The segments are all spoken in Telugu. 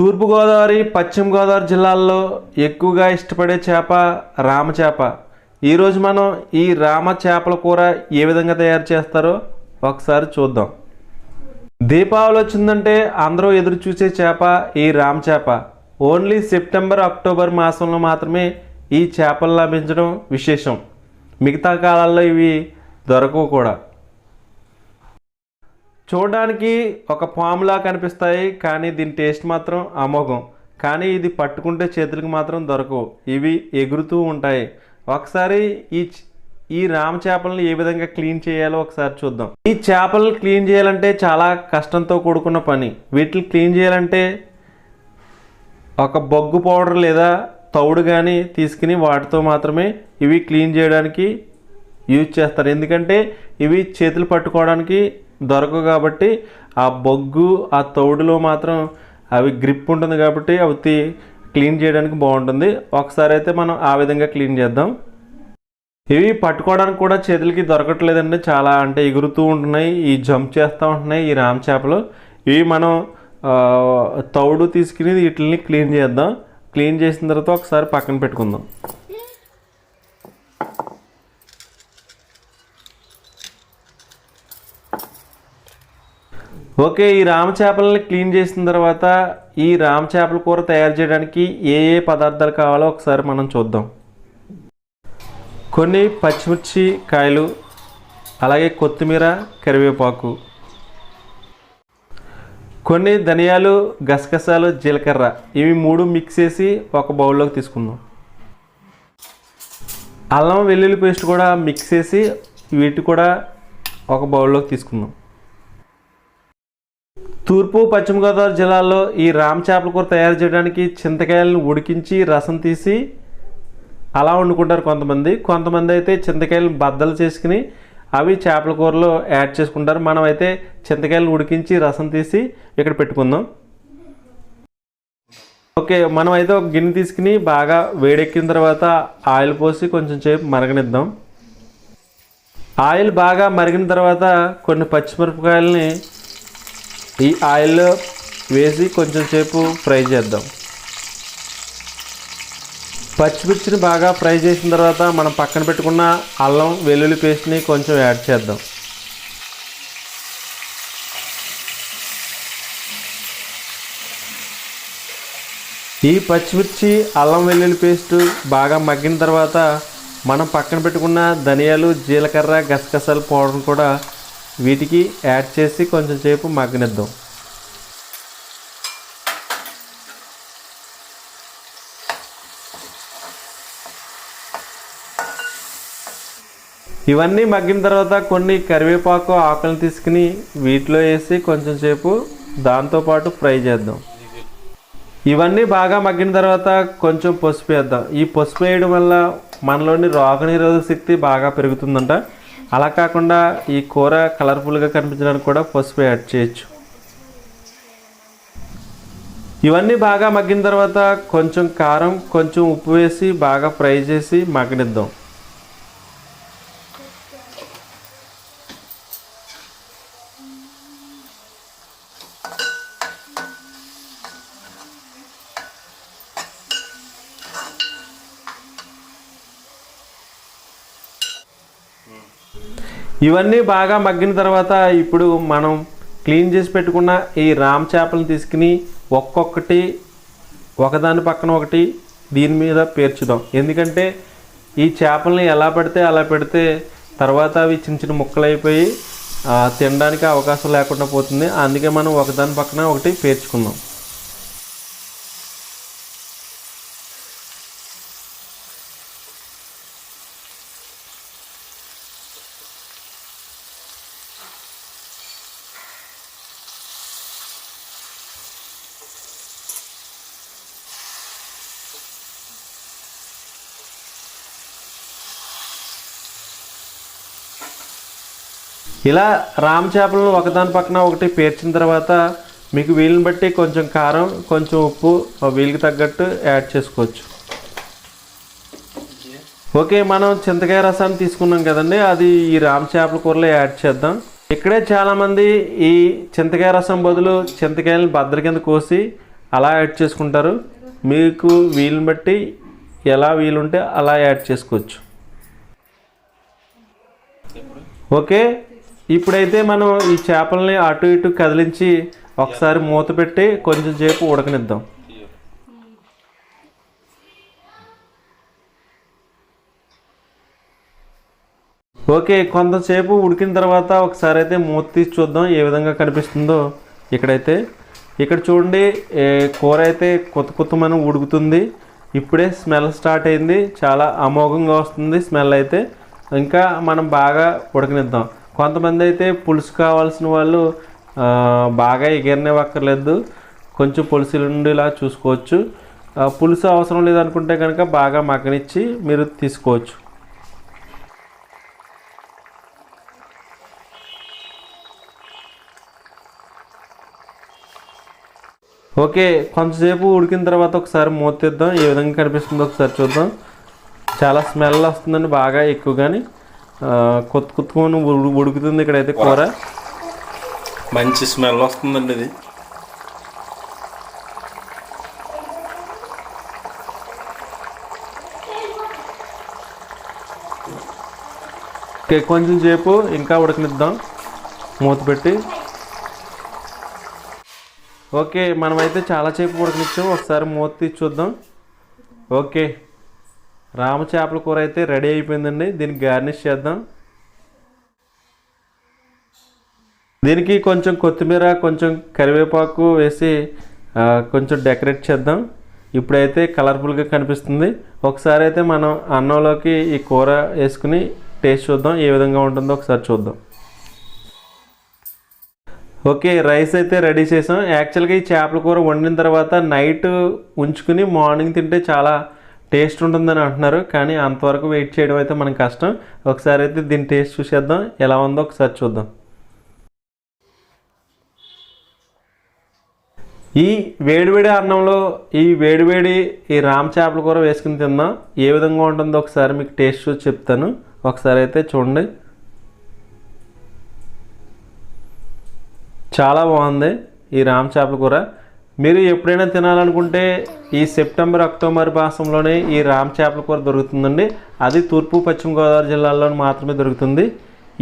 తూర్పుగోదావరి పశ్చిమ గోదావరి జిల్లాల్లో ఎక్కువగా ఇష్టపడే చేప రామ చేప. ఈరోజు మనం ఈ రామ చేపల కూర ఏ విధంగా తయారు చేస్తారో ఒకసారి చూద్దాం. దీపావళి వచ్చిందంటే అందరూ ఎదురు చూసే చేప ఈ రామ చేప. ఓన్లీ సెప్టెంబర్ అక్టోబర్ మాసంలో మాత్రమే ఈ చేపలు లభించడం విశేషం. మిగతా కాలాల్లో ఇవి దొరకవు కూడా. చూడడానికి ఒక పాములా కనిపిస్తాయి కానీ దీని టేస్ట్ మాత్రం అమోఘం. కానీ ఇది పట్టుకుంటే చేతులకు మాత్రం దొరకవు. ఇవి ఎగురుతూ ఉంటాయి. ఒకసారి ఈ ఈ రామ చేపలను ఏ విధంగా క్లీన్ చేయాలో ఒకసారి చూద్దాం. ఈ చేపలను క్లీన్ చేయాలంటే చాలా కష్టంతో కూడుకున్న పని. వీటిని క్లీన్ చేయాలంటే ఒక బొగ్గు పౌడర్ లేదా తౌడు కానీ తీసుకుని వాటితో మాత్రమే ఇవి క్లీన్ చేయడానికి యూజ్ చేస్తారు. ఎందుకంటే ఇవి చేతులు పట్టుకోవడానికి దొరకవు కాబట్టి ఆ బొగ్గు ఆ తౌడులో మాత్రం అవి గ్రిప్ ఉంటుంది కాబట్టి అవి క్లీన్ చేయడానికి బాగుంటుంది. ఒకసారి అయితే మనం ఆ విధంగా క్లీన్ చేద్దాం. ఇవి పట్టుకోవడానికి కూడా చేతులకి దొరకట్లేదండి. చాలా అంటే ఎగురుతూ ఉంటున్నాయి. ఈ జంప్ చేస్తూ ఉంటున్నాయి ఈ రామ్ చేపలు. ఇవి మనం తౌడు తీసుకుని వీటిని క్లీన్ చేద్దాం. క్లీన్ చేసిన తర్వాత ఒకసారి పక్కన పెట్టుకుందాం. ఓకే ఈ రామ చేపలని క్లీన్ చేసిన తర్వాత ఈ రామ చేపల కూర తయారు చేయడానికి ఏ ఏ పదార్థాలు కావాలో ఒకసారి మనం చూద్దాం. కొన్ని పచ్చిమిర్చి కాయలు అలాగే కొత్తిమీర కరివేపాకు. కొన్ని ధనియాలు గసగసాలు జీలకర్ర. ఇవి మూడు మిక్స్ చేసి ఒక బౌల్లోకి తీసుకుందాం. అల్లం వెల్లుల్లి పేస్ట్ కూడా మిక్స్ చేసి వీటి కూడా ఒక బౌల్లోకి తీసుకుందాం. తూర్పు పశ్చిమ గోదావరి జిల్లాలో ఈ రామ్ చేపల కూర తయారు చేయడానికి చింతకాయలను ఉడికించి రసం తీసి అలా వండుకుంటారు కొంతమంది. కొంతమంది అయితే చింతకాయలు బద్దలు చేసుకుని అవి చేపల కూరలో యాడ్ చేసుకుంటారు. మనం అయితే చింతకాయలను ఉడికించి రసం తీసి ఇక్కడ పెట్టుకుందాం. ఓకే మనం అయితే ఒక గిన్నె తీసుకుని బాగా వేడెక్కిన తర్వాత ఆయిల్ పోసి కొంచెం సేపు మరగనిద్దాం. ఆయిల్ బాగా మరిగిన తర్వాత కొన్ని పచ్చిమిరపకాయలని ఈ ఆయిల్లో వేసి కొంచెం సేపు ఫ్రై చేద్దాం. పచ్చిమిర్చిని బాగా ఫ్రై చేసిన తర్వాత మనం పక్కన పెట్టుకున్న అల్లం వెల్లుల్లి పేస్ట్ని కొంచెం యాడ్ చేద్దాం. ఈ పచ్చిమిర్చి అల్లం వెల్లుల్లి పేస్ట్ బాగా మగ్గిన తర్వాత మనం పక్కన పెట్టుకున్న ధనియాలు జీలకర్ర గసగసాల పౌడర్ కూడా వీటికి యాడ్ చేసి కొంచెం సేపు మగ్గనిద్దాం. ఇవన్నీ మగ్గిన తర్వాత కొన్ని కరివేపాకు ఆకులను తీసుకుని వీటిలో వేసి కొంచెం సేపు దాంతోపాటు ఫ్రై చేద్దాం. ఇవన్నీ బాగా మగ్గిన తర్వాత కొంచెం పసుపు వేద్దాం. ఈ పసుపు వేయడం వల్ల మనలోని రోగనిరోధక శక్తి బాగా పెరుగుతుందంట. అలా కాకుండా ఈ కూర కలర్ఫుల్గా కనిపించడానికి కూడా పసుపు యాడ్ చేయొచ్చు. ఇవన్నీ బాగా మగ్గిన తర్వాత కొంచెం కారం కొంచెం ఉప్పు వేసి బాగా ఫ్రై చేసి మగ్గనిద్దాం. ఇవన్నీ బాగా మగ్గిన తర్వాత ఇప్పుడు మనం క్లీన్ చేసి పెట్టుకున్న ఈ రామ్ చేపలను తీసుకుని ఒక్కొక్కటి ఒకదాని పక్కన ఒకటి దీని మీద పేర్చుదాం. ఎందుకంటే ఈ చేపల్ని ఎలా పెడితే అలా పెడితే తర్వాత అవి చిన్న చిన్న ముక్కలు అయిపోయి తినడానికి అవకాశం లేకుండా పోతుంది. అందుకే మనం ఒకదాని పక్కన ఒకటి పేర్చుకుందాం. ఇలా రామ చేపలను ఒకదాని పక్కన ఒకటి పేర్చిన తర్వాత మీకు వీలుని బట్టి కొంచెం కారం కొంచెం ఉప్పు వీలుకి తగ్గట్టు యాడ్ చేసుకోవచ్చు. ఓకే మనం చింతకాయ రసాన్ని తీసుకున్నాం కదండి. అది ఈ రామ చేపల కూరలో యాడ్ చేద్దాం. ఇక్కడే చాలామంది ఈ చింతకాయ రసం బదులు చింతకాయలను బద్దల కింద కోసి అలా యాడ్ చేసుకుంటారు. మీకు వీలుని బట్టి ఎలా వీలుంటే అలా యాడ్ చేసుకోవచ్చు. ఓకే ఇప్పుడైతే మనం ఈ చేపల్ని అటు ఇటు కదిలించి ఒకసారి మూత పెట్టి కొంచెం సేపు ఉడకనిద్దాం. ఓకే కొంతసేపు ఉడికిన తర్వాత ఒకసారి అయితే మూత తీసి చూద్దాం ఏ విధంగా కనిపిస్తుందో ఇక్కడైతే. ఇక్కడ చూడండి కూర అయితే కొత్త కొత్త మనం ఉడుకుతుంది. ఇప్పుడే స్మెల్ స్టార్ట్ అయింది. చాలా అమోఘంగా వస్తుంది స్మెల్ అయితే. ఇంకా మనం బాగా ఉడకనిద్దాం. కొంతమంది అయితే పులుసు కావాల్సిన వాళ్ళు బాగా ఎగరనివ్వక్కర్లేదు. కొంచెం పులుసు ఉండేలా చూసుకోవచ్చు. ఆ, పులుసు అవసరం లేదనుకుంటే కనుక బాగా మగ్గనిచ్చి మీరు తీసుకోవచ్చు. ఓకే కొంతసేపు ఉడికిన తర్వాత ఒకసారి మూత తీద్దాం. ఏ విధంగా కనిపిస్తుందో ఒకసారి చూద్దాం. చాలా స్మెల్ వస్తుందండి బాగా ఎక్కువగాని కొత్త కొత్తగా ఉడు- ఉడుకుతుంది ఇక్కడైతే కూర. మంచి స్మెల్ వస్తుందండి ఇది. కొంచెం సేపు ఇంకా ఉడకనిద్దాం. మూత పెట్టి. ఓకే మనమైతే చాలా సేపు ఉడకనిచ్చాం. ఒకసారి మూత తీసి చూద్దాం. ఓకే. రామ చేపల కూర అయితే రెడీ అయిపోయిందండి. దీనికి గార్నిష్ చేద్దాం. దీనికి కొంచెం కొత్తిమీర కొంచెం కరివేపాకు వేసి కొంచెం డెకరేట్ చేద్దాం. ఇప్పుడైతే కలర్ఫుల్గా కనిపిస్తుంది. ఒకసారి అయితే మనం అన్నంలోకి ఈ కూర వేసుకుని టేస్ట్ చూద్దాం. ఏ విధంగా ఉంటుందో ఒకసారి చూద్దాం. ఓకే రైస్ అయితే రెడీ చేసాం. యాక్చువల్గా ఈ చేపల కూర వండిన తర్వాత నైట్ ఉంచుకుని మార్నింగ్ తింటే చాలా టేస్ట్ ఉంటుందని అంటున్నారు కానీ అంతవరకు వెయిట్ చేయడం అయితే మనకు కష్టం. ఒకసారి అయితే దీని టేస్ట్ చూసేద్దాం ఎలా ఉందో ఒకసారి చూద్దాం. ఈ వేడివేడి అన్నంలో ఈ వేడివేడి ఈ రామ చేపల కూర వేసుకుని తిందాం. ఏ విధంగా ఉంటుందో ఒకసారి మీకు టేస్ట్ చూసి చెప్తాను. ఒకసారి అయితే చూడండి. చాలా బాగుంది ఈ రామ చేపల కూర. మీరు ఎప్పుడైనా తినాలనుకుంటే ఈ సెప్టెంబర్ అక్టోబర్ మాసంలోనే ఈ రామ్ చేపల కూర దొరుకుతుందండి. అది తూర్పు పశ్చిమ గోదావరి జిల్లాలో మాత్రమే దొరుకుతుంది.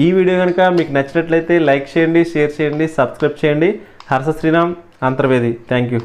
ఈ వీడియో కనుక మీకు నచ్చినట్లయితే లైక్ చేయండి షేర్ చేయండి సబ్స్క్రైబ్ చేయండి. హర్ష శ్రీరామ్ అంతర్వేది. Thank you.